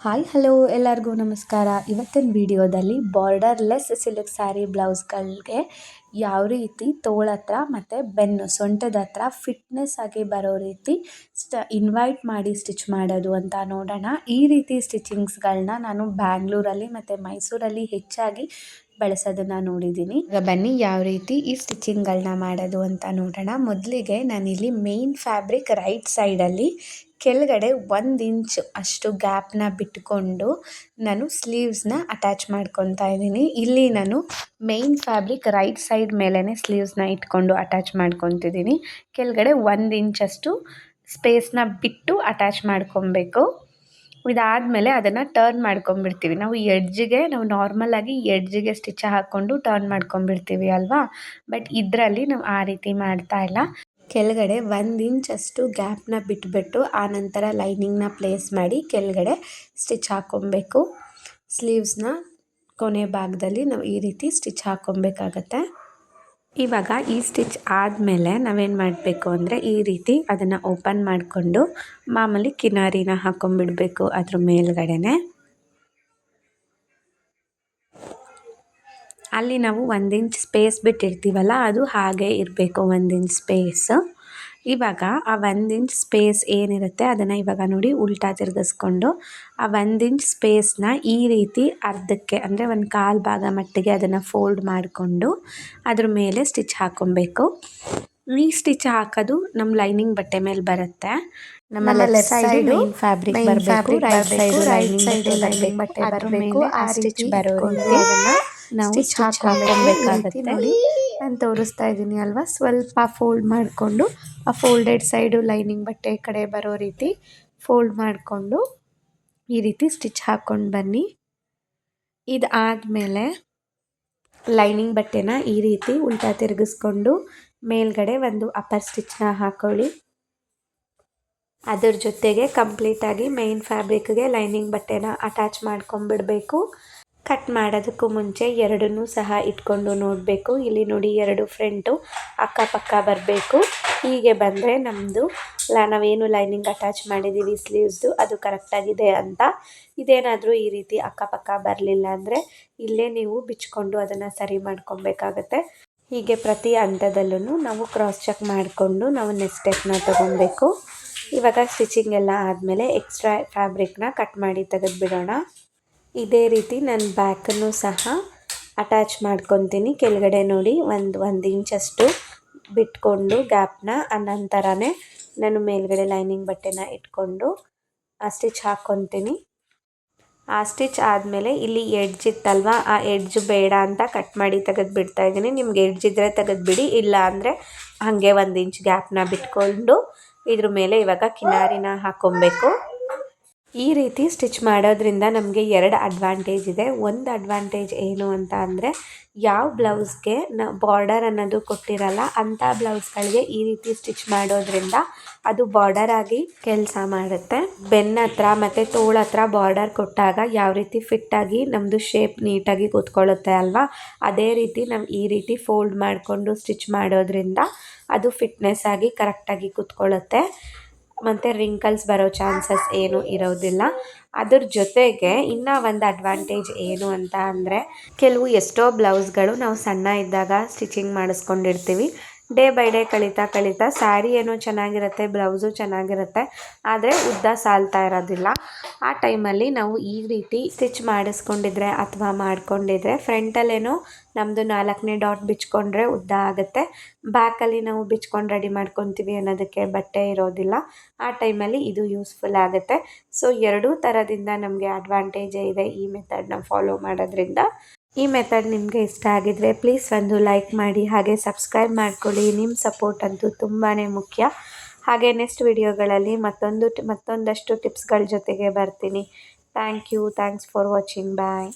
Hi, hello ಎಲ್ಲರಿಗೂ ನಮಸ್ಕಾರ. ಇವತ್ತಿನ ವಿಡಿಯೋದಲ್ಲಿ ಬಾರ್ಡರ್ಲೆಸ್ ಸಿಲ್ಕ್ ಸ್ಯಾರಿ ಬ್ಲೌಸ್ಗಳಿಗೆ ಯಾವ ರೀತಿ ತೋಳ ಹತ್ರ ಮತ್ತು ಬೆನ್ನು, ಸೊಂಟದ ಹತ್ರ ಫಿಟ್ನೆಸ್ ಆಗಿ ಬರೋ ರೀತಿ ಸ್ಟ, ಇನ್ವೈಟ್ ಮಾಡಿ ಸ್ಟಿಚ್ ಮಾಡೋದು ಅಂತ ನೋಡೋಣ. ಈ ರೀತಿ ಸ್ಟಿಚಿಂಗ್ಸ್ಗಳನ್ನ ನಾನು ಬ್ಯಾಂಗ್ಳೂರಲ್ಲಿ ಮತ್ತು ಮೈಸೂರಲ್ಲಿ ಹೆಚ್ಚಾಗಿ ಬಳಸೋದನ್ನು ನೋಡಿದ್ದೀನಿ. ಈಗ ಬನ್ನಿ ಯಾವ ರೀತಿ ಈ ಸ್ಟಿಚಿಂಗ್ಗಳನ್ನ ಮಾಡೋದು ಅಂತ ನೋಡೋಣ. ಮೊದಲಿಗೆ ನಾನಿಲ್ಲಿ ಮೇನ್ ಫ್ಯಾಬ್ರಿಕ್ ರೈಟ್ ಸೈಡಲ್ಲಿ ಕೆಳಗಡೆ ಒಂದು ಇಂಚ್ ಅಷ್ಟು ಗ್ಯಾಪ್ನ ಬಿಟ್ಕೊಂಡು ನಾನು ಸ್ಲೀವ್ಸ್ನ ಅಟ್ಯಾಚ್ ಮಾಡ್ಕೊತಾ ಇದ್ದೀನಿ. ಇಲ್ಲಿ ನಾನು ಮೇನ್ ಫ್ಯಾಬ್ರಿಕ್ ರೈಟ್ ಸೈಡ್ ಮೇಲೇ ಸ್ಲೀವ್ಸ್ನ ಇಟ್ಕೊಂಡು ಅಟ್ಯಾಚ್ ಮಾಡ್ಕೊತಿದ್ದೀನಿ ಕೆಳಗಡೆ ಒಂದು ಇಂಚಷ್ಟು ಸ್ಪೇಸ್ನ ಬಿಟ್ಟು ಅಟ್ಯಾಚ್ ಮಾಡ್ಕೊಬೇಕು ಇದಾದಮೇಲೆ ಅದನ್ನು ಟರ್ನ್ ಮಾಡ್ಕೊಂಬಿಡ್ತೀವಿ ನಾವು ಎಡ್ಜಿಗೆ, ನಾವು ನಾರ್ಮಲಾಗಿ ಎಡ್ಜಿಗೆ ಸ್ಟಿಚ್ ಹಾಕ್ಕೊಂಡು ಟರ್ನ್ ಮಾಡ್ಕೊಂಬಿಡ್ತೀವಿ ಅಲ್ವಾ? ಬಟ್ ಇದರಲ್ಲಿ ನಾವು ಆ ರೀತಿ ಮಾಡ್ತಾ ಇಲ್ಲ. ಕೆಳಗಡೆ ಒಂದು ಇಂಚಷ್ಟು ಗ್ಯಾಪ್ನ ಬಿಟ್ಬಿಟ್ಟು ಆನಂತರ ಲೈನಿಂಗ್ನ ಪ್ಲೇಸ್ ಮಾಡಿ ಕೆಳಗಡೆ ಸ್ಟಿಚ್ ಹಾಕ್ಕೊಬೇಕು ಸ್ಲೀವ್ಸ್ನ ಕೊನೆ ಭಾಗದಲ್ಲಿ ನಾವು ಈ ರೀತಿ ಸ್ಟಿಚ್ ಹಾಕ್ಕೊಬೇಕಾಗತ್ತೆ ಇವಾಗ ಈ ಸ್ಟಿಚ್ ಆದಮೇಲೆ ನಾವೇನು ಮಾಡಬೇಕು ಅಂದರೆ ಈ ರೀತಿ ಅದನ್ನು ಓಪನ್ ಮಾಡಿಕೊಂಡು ಮಾಮೂಲಿ ಕಿನಾರಿನ ಹಾಕೊಂಬಿಡಬೇಕು ಅದ್ರ ಮೇಲ್ಗಡೆನೆ. ಅಲ್ಲಿ ನಾವು ಒಂದು ಇಂಚ್ ಸ್ಪೇಸ್ ಬಿಟ್ಟಿರ್ತೀವಲ್ಲ ಅದು ಹಾಗೆ ಇರಬೇಕು ಒಂದು ಇಂಚ್ ಸ್ಪೇಸ್ ಇವಾಗ ಆ ಒಂದು ಇಂಚ್ ಸ್ಪೇಸ್ ಏನಿರುತ್ತೆ ಅದನ್ನು ಇವಾಗ ನೋಡಿ ಉಲ್ಟಾ ತಿರುಗಿಸ್ಕೊಂಡು ಆ ಒಂದು ಇಂಚ್ ಸ್ಪೇಸ್ನ ಈ ರೀತಿ ಅರ್ಧಕ್ಕೆ ಅಂದರೆ ಒಂದು ಕಾಲು ಭಾಗ ಮಟ್ಟಿಗೆ ಅದನ್ನು ಫೋಲ್ಡ್ ಮಾಡಿಕೊಂಡು ಅದ್ರ ಮೇಲೆ ಸ್ಟಿಚ್ ಹಾಕ್ಕೊಬೇಕು ಈ ಸ್ಟಿಚ್ ಹಾಕೋದು ನಮ್ಮ ಲೈನಿಂಗ್ ಬಟ್ಟೆ ಮೇಲೆ ಬರುತ್ತೆ. ನಮ್ಮ ಲೆಫ್ಟ್ ಸೈಡ್ ಫ್ಯಾಬ್ರಿಕ್ ಬರಬೇಕು ರೈಟ್ ಸೈಡ್ ಲೈನಿಂಗ್ ಲೈನಿಂಗ್ ಬಟ್ಟೆ ಬರಬೇಕು. ಆ ಸ್ಟಿಚ್ ಬರೋದನ್ನ ನಾವು ಸ್ಟಿಚ್ ಹಾಕೊಬೇಕಾಗತ್ತೆ. ನೋಡಿ ನಾನು ತೋರಿಸ್ತಾ ಇದ್ದೀನಿ ಅಲ್ವಾ? ಸ್ವಲ್ಪ ಫೋಲ್ಡ್ ಮಾಡಿಕೊಂಡು, ಆ ಫೋಲ್ಡೆಡ್ ಸೈಡು ಲೈನಿಂಗ್ ಬಟ್ಟೆ ಕಡೆ ಬರೋ ರೀತಿ ಫೋಲ್ಡ್ ಮಾಡಿಕೊಂಡು ಈ ರೀತಿ ಸ್ಟಿಚ್ ಹಾಕ್ಕೊಂಡು ಬನ್ನಿ. ಇದಾದಮೇಲೆ ಲೈನಿಂಗ್ ಬಟ್ಟೆನ ಈ ರೀತಿ ಉಲ್ಟಾ ತಿರುಗಿಸ್ಕೊಂಡು ಮೇಲ್ಗಡೆ ಒಂದು ಅಪ್ಪರ್ ಸ್ಟಿಚ್ನ ಹಾಕೊಳ್ಳಿ. ಅದರ ಜೊತೆಗೆ ಕಂಪ್ಲೀಟಾಗಿ ಮೇನ್ ಫ್ಯಾಬ್ರಿಕ್ಗೆ ಲೈನಿಂಗ್ ಬಟ್ಟೆನ ಅಟ್ಯಾಚ್ ಮಾಡ್ಕೊಂಬಿಡಬೇಕು ಕಟ್ ಮಾಡೋದಕ್ಕೂ ಮುಂಚೆ ಎರಡನ್ನೂ ಸಹ ಇಟ್ಕೊಂಡು ನೋಡಬೇಕು. ಇಲ್ಲಿ ನೋಡಿ ಎರಡು ಫ್ರಂಟು ಅಕ್ಕಪಕ್ಕ ಬರಬೇಕು. ಹೀಗೆ ಬಂದರೆ ನಮ್ಮದು ಲಾ, ನಾವೇನು ಲೈನಿಂಗ್ ಅಟ್ಯಾಚ್ ಮಾಡಿದ್ದೀವಿ ಸ್ಲೀವ್ಸ್ದು, ಅದು ಕರೆಕ್ಟಾಗಿದೆ ಅಂತ. ಇದೇನಾದರೂ ಈ ರೀತಿ ಅಕ್ಕಪಕ್ಕ ಬರಲಿಲ್ಲ ಅಂದರೆ ಇಲ್ಲೇ ನೀವು ಬಿಚ್ಕೊಂಡು ಅದನ್ನು ಸರಿ ಮಾಡ್ಕೊಬೇಕಾಗತ್ತೆ. ಹೀಗೆ ಪ್ರತಿ ಹಂತದಲ್ಲೂ ನಾವು ಕ್ರಾಸ್ ಚೆಕ್ ಮಾಡಿಕೊಂಡು ನಾವು ನೆಕ್ಸ್ಟ್ ಸ್ಟೆಪ್ನ ತೊಗೊಬೇಕು ಇವಾಗ ಸ್ಟಿಚಿಂಗ್ ಎಲ್ಲ ಆದಮೇಲೆ ಎಕ್ಸ್ಟ್ರಾ ಫ್ಯಾಬ್ರಿಕ್ನ ಕಟ್ ಮಾಡಿ ತೆಗೆದುಬಿಡೋಣ. ಇದೇ ರೀತಿ ನಾನು ಬ್ಯಾಕನ್ನು ಸಹ ಅಟ್ಯಾಚ್ ಮಾಡ್ಕೊತೀನಿ. ಕೆಳಗಡೆ ನೋಡಿ, ಒಂದು ಒಂದು ಇಂಚಷ್ಟು ಬಿಟ್ಕೊಂಡು ಗ್ಯಾಪ್ನ ಅನಂತರನೇ ನಾನು ಮೇಲ್ಗಡೆ ಲೈನಿಂಗ್ ಬಟ್ಟೆನ ಇಟ್ಕೊಂಡು ಆ ಸ್ಟಿಚ್ ಹಾಕ್ಕೊತೀನಿ ಆ ಸ್ಟಿಚ್ ಆದಮೇಲೆ ಇಲ್ಲಿ ಎಡ್ಜ್ ಇತ್ತಲ್ವ, ಆ ಎಡ್ಜ್ ಬೇಡ ಅಂತ ಕಟ್ ಮಾಡಿ ತೆಗೆದು ಬಿಡ್ತಾ ಇದ್ದೀನಿ. ನಿಮ್ಗೆ ಎಡ್ಜ್ ಇದ್ದರೆ ತೆಗೆದುಬಿಡಿ, ಇಲ್ಲ ಅಂದರೆ ಹಾಗೆ ಒಂದು ಇಂಚ್ ಗ್ಯಾಪ್ನ ಬಿಟ್ಕೊಂಡು ಇದ್ರ ಮೇಲೆ ಇವಾಗ ಕಿನಾರಿನ ಹಾಕ್ಕೊಬೇಕು ಈ ರೀತಿ ಸ್ಟಿಚ್ ಮಾಡೋದ್ರಿಂದ ನಮಗೆ ಎರಡು ಅಡ್ವಾಂಟೇಜ್ ಇದೆ. ಒಂದು ಅಡ್ವಾಂಟೇಜ್ ಏನು ಅಂತ ಅಂದರೆ ಯಾವ ಬ್ಲೌಸ್ಗೆ ನ ಬಾರ್ಡರ್ ಅನ್ನೋದು ಕೊಟ್ಟಿರಲ್ಲ ಅಂಥ ಬ್ಲೌಸ್ಗಳಿಗೆ ಈ ರೀತಿ ಸ್ಟಿಚ್ ಮಾಡೋದ್ರಿಂದ ಅದು ಬಾರ್ಡರ್ ಆಗಿ ಕೆಲಸ ಮಾಡುತ್ತೆ. ಬೆನ್ನ ಹತ್ರ ಮತ್ತು ತೋಳ ಹತ್ರ ಬಾರ್ಡರ್ ಕೊಟ್ಟಾಗ ಯಾವ ರೀತಿ ಫಿಟ್ಟಾಗಿ ನಮ್ಮದು ಶೇಪ್ ನೀಟಾಗಿ ಕೂತ್ಕೊಳ್ಳುತ್ತೆ ಅಲ್ವಾ? ಅದೇ ರೀತಿ ನಾವು ಈ ರೀತಿ ಫೋಲ್ಡ್ ಮಾಡಿಕೊಂಡು ಸ್ಟಿಚ್ ಮಾಡೋದ್ರಿಂದ ಅದು ಫಿಟ್ನೆಸ್ ಆಗಿ ಕರೆಕ್ಟಾಗಿ ಕೂತ್ಕೊಳ್ಳುತ್ತೆ. ಮತ್ತು ರಿಂಕಲ್ಸ್ ಬರೋ ಚಾನ್ಸಸ್ ಏನೂ ಇರೋದಿಲ್ಲ. ಅದ್ರ ಜೊತೆಗೆ ಇನ್ನೂ ಒಂದು ಅಡ್ವಾಂಟೇಜ್ ಏನು ಅಂತ ಅಂದರೆ, ಕೆಲವು ಎಷ್ಟೋ ಬ್ಲೌಸ್ಗಳು ನಾವು ಸಣ್ಣ ಇದ್ದಾಗ ಸ್ಟಿಚಿಂಗ್ ಮಾಡಿಸ್ಕೊಂಡಿರ್ತೀವಿ. ಡೇ ಬೈ ಡೇ ಕಳೀತಾ ಕಳೀತಾ ಸ್ಯಾರಿ ಏನೋ ಚೆನ್ನಾಗಿರುತ್ತೆ, ಬ್ಲೌಸು ಚೆನ್ನಾಗಿರುತ್ತೆ, ಆದರೆ ಉದ್ದ ಸಾಲ್ತಾ ಇರೋದಿಲ್ಲ. ಆ ಟೈಮಲ್ಲಿ ನಾವು ಈ ರೀತಿ ಸ್ಟಿಚ್ ಮಾಡಿಸ್ಕೊಂಡಿದ್ರೆ ಅಥವಾ ಮಾಡ್ಕೊಂಡಿದ್ರೆ ಫ್ರಂಟಲ್ಲೇನೋ ನಮ್ಮದು ನಾಲ್ಕನೇ ಡಾಟ್ ಬಿಚ್ಕೊಂಡ್ರೆ ಉದ್ದ ಆಗುತ್ತೆ. ಬ್ಯಾಕಲ್ಲಿ ನಾವು ಬಿಚ್ಕೊಂಡು ರೆಡಿ ಮಾಡ್ಕೊತೀವಿ ಅನ್ನೋದಕ್ಕೆ ಬಟ್ಟೆ ಇರೋದಿಲ್ಲ. ಆ ಟೈಮಲ್ಲಿ ಇದು ಯೂಸ್ಫುಲ್ ಆಗುತ್ತೆ. ಸೊ ಎರಡೂ ಥರದಿಂದ ನಮಗೆ ಅಡ್ವಾಂಟೇಜೇ ಇದೆ ಈ ಮೆಥಡ್ನ ಫಾಲೋ ಮಾಡೋದ್ರಿಂದ. ಈ ಮೆಥಡ್ ನಿಮಗೆ ಇಷ್ಟ ಆಗಿದ್ರೆ ಪ್ಲೀಸ್ ಒಂದು ಲೈಕ್ ಮಾಡಿ, ಹಾಗೆ ಸಬ್ಸ್ಕ್ರೈಬ್ ಮಾಡ್ಕೊಳ್ಳಿ. ನಿಮ್ಮ ಸಪೋರ್ಟ್ ಅಂತೂ ತುಂಬಾ ಮುಖ್ಯ. ಹಾಗೆ ನೆಕ್ಸ್ಟ್ ವಿಡಿಯೋಗಳಲ್ಲಿ ಮತ್ತೊಂದು ಮತ್ತೊಂದಷ್ಟು ಟಿಪ್ಸ್ಗಳ ಜೊತೆಗೆ ಬರ್ತೀನಿ. Thank you thanks for watching bye